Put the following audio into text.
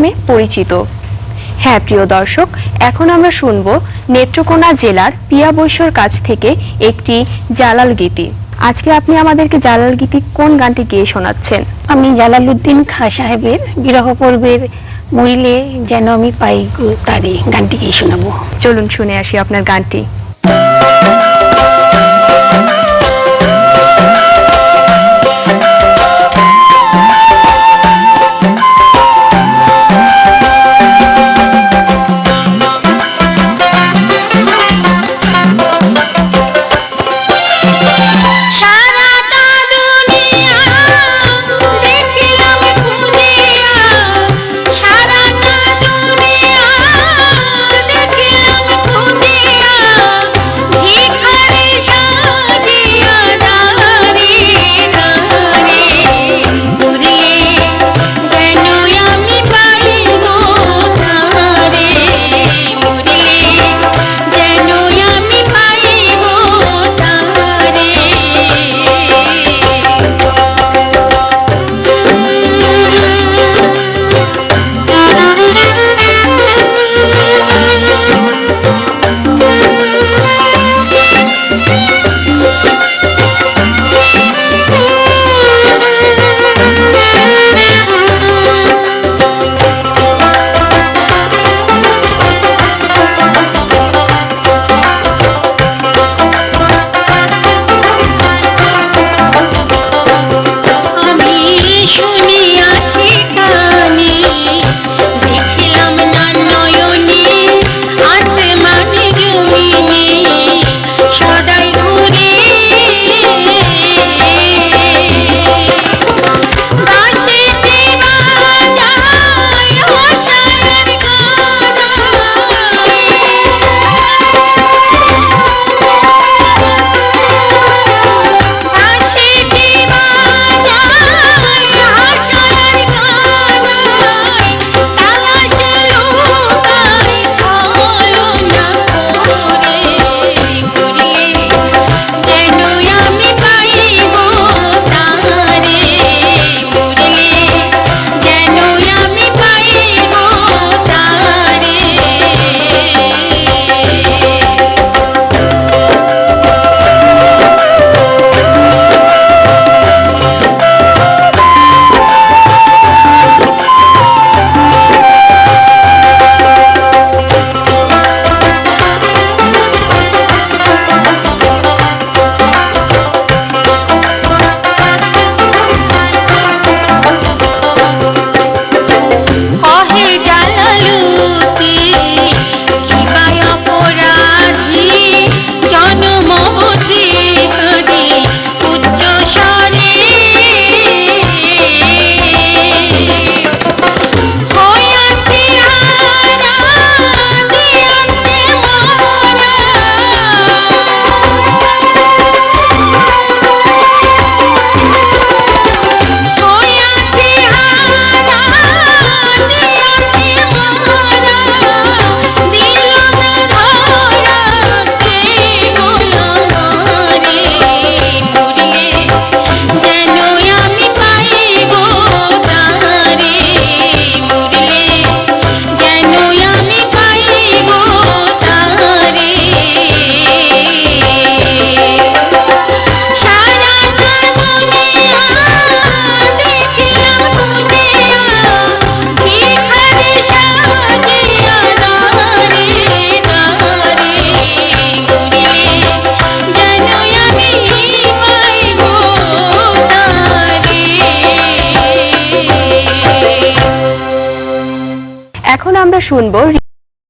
নামে পরিচিত। হ্যাঁ প্রিয় দর্শক এখন আমরা শুনব নেত্রকোনা জেলার পিয়া বৈশ্যর কাছ থেকে একটি জালাল গীতি। আজকে আপনি আমাদেরকে জালাল গীতি কোন গানটি গিয়ে শোনাচ্ছেন? আমি জালালউদ্দিন খা সাহেবের বিরহ পর্বের মহিলে যেন আমি পাই তারি গানটি গিয়ে শোনাবো। চলুন শুনে আসি আপনার গানটি। আমরা শুনব